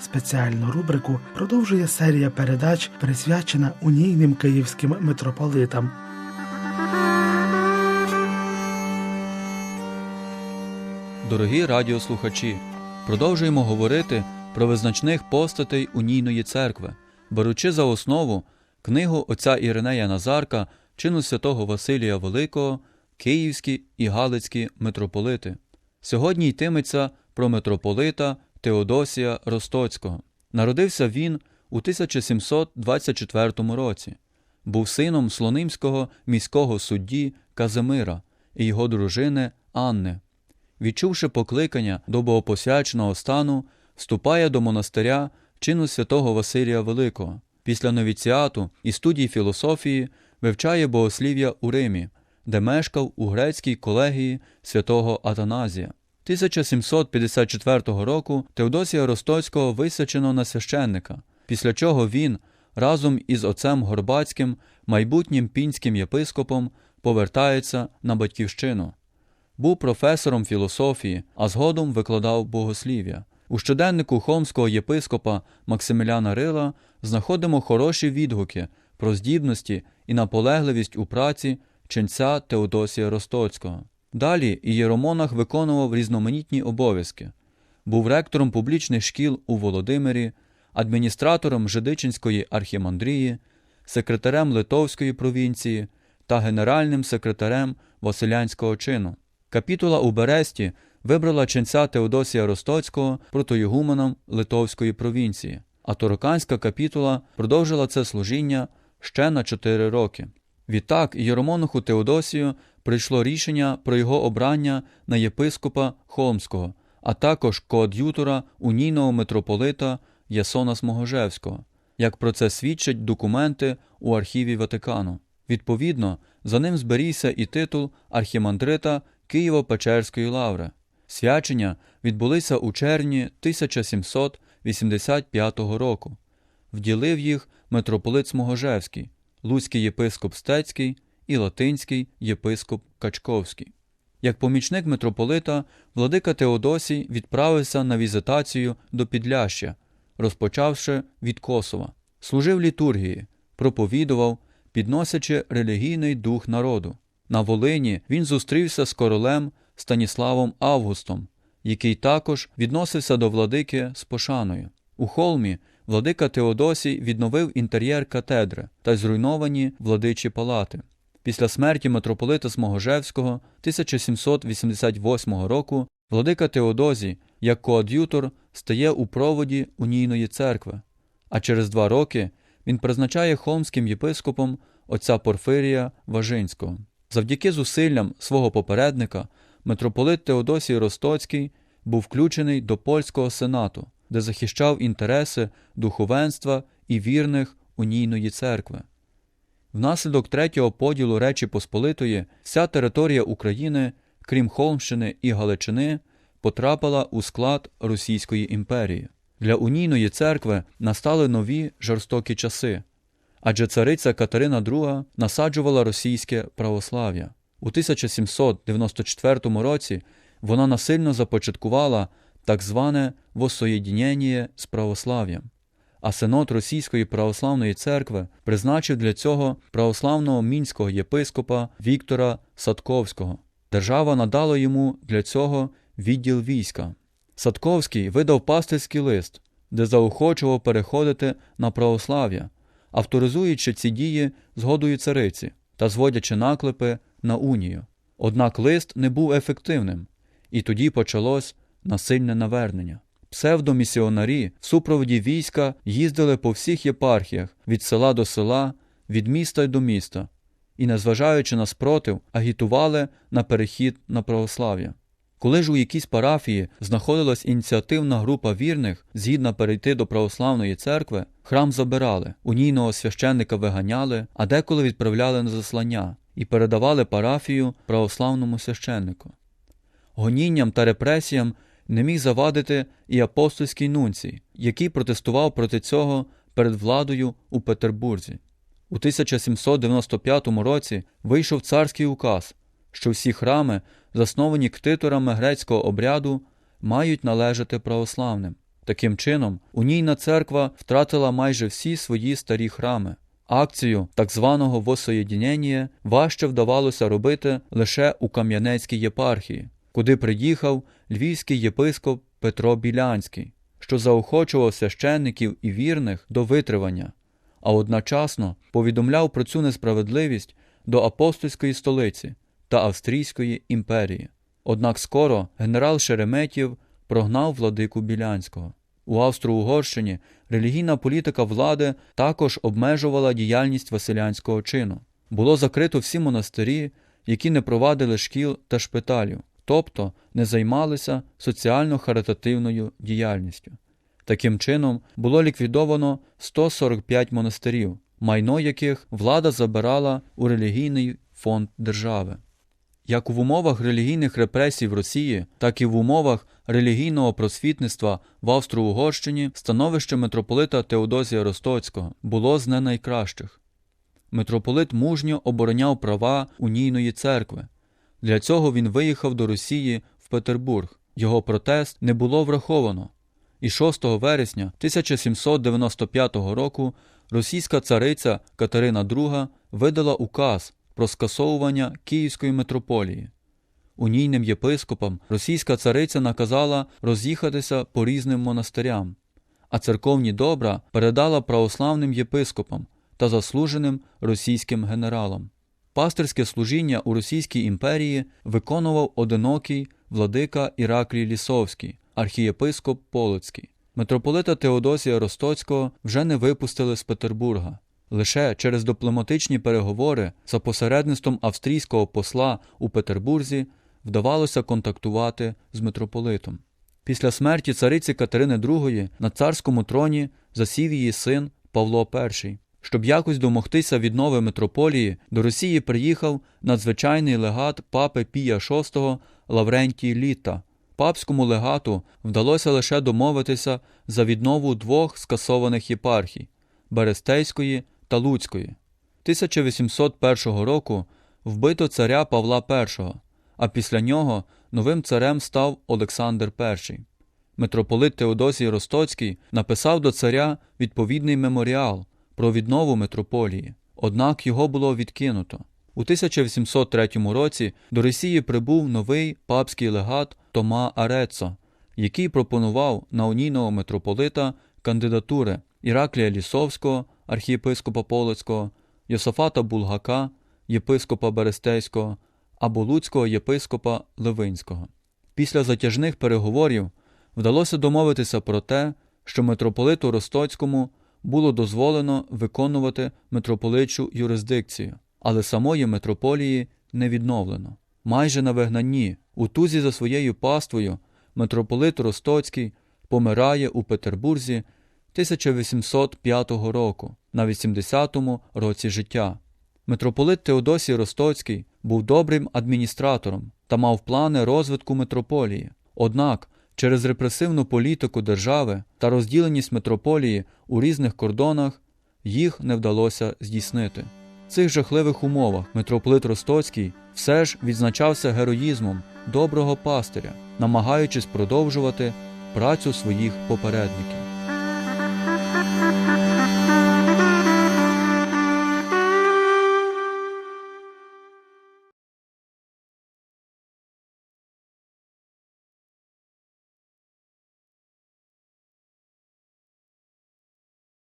Спеціальну рубрику продовжує серія передач, присвячена унійним київським митрополитам. Дорогі радіослухачі, продовжуємо говорити про визначних постатей унійної церкви, беручи за основу книгу отця Іринея Назарка, чину святого Василія Великого, Київські і Галицькі митрополити. Сьогодні йтиметься про митрополита Теодосія Ростоцького. Народився він у 1724 році. Був сином слонимського міського судді Казимира і його дружини Анни. Відчувши покликання до богопосячного стану, вступає до монастиря чину святого Василія Великого. Після новіціату і студій філософії вивчає богослів'я у Римі, де мешкав у грецькій колегії святого Атаназія. 1754 року Теодосія Ростоцького висячено на священника, після чого він разом із отцем Горбацьким, майбутнім пінським єпископом, повертається на батьківщину. Був професором філософії, а згодом викладав богослів'я. У щоденнику хомського єпископа Максиміляна Рила знаходимо хороші відгуки про здібності і наполегливість у праці ченця Теодосія Ростоцького. Далі ієромонах виконував різноманітні обов'язки, був ректором публічних шкіл у Володимирі, адміністратором Жидичинської архімандрії, секретарем Литовської провінції та генеральним секретарем Василянського чину. Капітула у Бересті вибрала ченця Теодосія Ростоцького протоігуменом Литовської провінції, а Тороканська капітула продовжила це служіння ще на 4 роки. Відтак Єромонуху Теодосію прийшло рішення про його обрання на єпископа Холмського, а також коад'ютора унійного митрополита Ясона Смогожевського, як про це свідчать документи у архіві Ватикану. Відповідно, за ним зберігся і титул архімандрита Києво-Печерської лаври. Свячення відбулися у червні 1785 року. Вділив їх митрополит Смогожевський, Луцький єпископ Стецький і латинський єпископ Качковський. Як помічник митрополита, владика Теодосій відправився на візитацію до Підляща, розпочавши від Косова, служив літургії, проповідував, підносячи релігійний дух народу. На Волині він зустрівся з королем Станіславом Августом, який також відносився до владики з пошаною. У холмі владика Теодосій відновив інтер'єр катедри та зруйновані владичі палати. Після смерті митрополита Смогожевського 1788 року владика Теодозій, як коад'ютор, стає у проводі унійної церкви, а через два роки він призначає холмським єпископом отця Порфирія Важинського. Завдяки зусиллям свого попередника митрополит Теодосій Ростоцький був включений до польського сенату, де захищав інтереси духовенства і вірних унійної церкви. Внаслідок третього поділу Речі Посполитої вся територія України, крім Холмщини і Галичини, потрапила у склад Російської імперії. Для унійної церкви настали нові жорстокі часи, адже цариця Катерина II насаджувала російське православ'я. У 1794 році вона насильно започаткувала так зване воссоєдінення з православ'ям а синод Російської православної церкви призначив для цього православного мінського єпископа Віктора Садковського. Держава надала йому для цього відділ війська. Садковський видав пастирський лист, де заохочував переходити на православ'я, авторизуючи ці дії згодою цариці та зводячи наклепи на унію. Однак лист не був ефективним, і тоді почалось насильне навернення. Псевдомісіонарі в супроводі війська їздили по всіх єпархіях від села до села, від міста й до міста, і, незважаючи на спротив, агітували на перехід на православ'я. Коли ж у якійсь парафії знаходилась ініціативна група вірних, згідна перейти до православної церкви, храм забирали, унійного священника виганяли, а деколи відправляли на заслання і передавали парафію православному священнику. Гонінням та репресіям не міг завадити і апостольський нунцій, який протестував проти цього перед владою у Петербурзі. У 1795 році вийшов царський указ, що всі храми, засновані ктиторами грецького обряду, мають належати православним. Таким чином, унійна церква втратила майже всі свої старі храми. Акцію так званого «Воссоєдінення» важче вдавалося робити лише у Кам'янецькій єпархії, куди приїхав львівський єпископ Петро Білянський, що заохочував священників і вірних до витривання, а одночасно повідомляв про цю несправедливість до апостольської столиці та Австрійської імперії. Однак скоро генерал Шереметєв прогнав владику Білянського. У Австро-Угорщині релігійна політика влади також обмежувала діяльність Василянського чину. Було закрито всі монастирі, які не провадили шкіл та шпиталів, тобто не займалися соціально-харитативною діяльністю. Таким чином було ліквідовано 145 монастирів, майно яких влада забирала у релігійний фонд держави. Як в умовах релігійних репресій в Росії, так і в умовах релігійного просвітництва в Австро-Угорщині становище митрополита Теодозія Ростоцького було з не найкращих. Митрополит мужньо обороняв права унійної церкви. Для цього він виїхав до Росії в Петербург. Його протест не було враховано. І 6 вересня 1795 року російська цариця Катерина II видала указ про скасовування Київської митрополії. Унійним єпископам російська цариця наказала роз'їхатися по різним монастирям, а церковні добра передала православним єпископам та заслуженим російським генералам. Пастирське служіння у Російській імперії виконував одинокий владика Іраклій Лісовський, архієпископ Полоцький. Митрополита Теодосія Ростоцького вже не випустили з Петербурга. Лише через дипломатичні переговори за посередництвом австрійського посла у Петербурзі вдавалося контактувати з митрополитом. Після смерті цариці Катерини II на царському троні засів її син Павло І. Щоб якось домогтися віднови митрополії, до Росії приїхав надзвичайний легат папи Пія VI Лаврентій Літа. Папському легату вдалося лише домовитися за віднову двох скасованих єпархій Берестейської та Луцької. 1801 року вбито царя Павла І, а після нього новим царем став Олександр І. Митрополит Теодосій Ростоцький написав до царя відповідний меморіал про віднову митрополії, однак його було відкинуто. У 1803 році до Росії прибув новий папський легат Тома Арецо, який пропонував на унійного митрополита кандидатури Іраклія Лісовського, архієпископа Полоцького, Йосафата Булгака, єпископа Берестейського або Луцького єпископа Левинського. Після затяжних переговорів вдалося домовитися про те, що митрополиту Ростоцькому було дозволено виконувати митрополичу юрисдикцію, але самої митрополії не відновлено. Майже на вигнанні, у тузі за своєю паствою, митрополит Ростоцький помирає у Петербурзі 1805 року на 80-му році життя. Митрополит Теодосій Ростоцький був добрим адміністратором та мав плани розвитку митрополії. Однак через репресивну політику держави та розділеність митрополії у різних кордонах їх не вдалося здійснити. В цих жахливих умовах митрополит Ростоцький все ж відзначався героїзмом доброго пастиря, намагаючись продовжувати працю своїх попередників.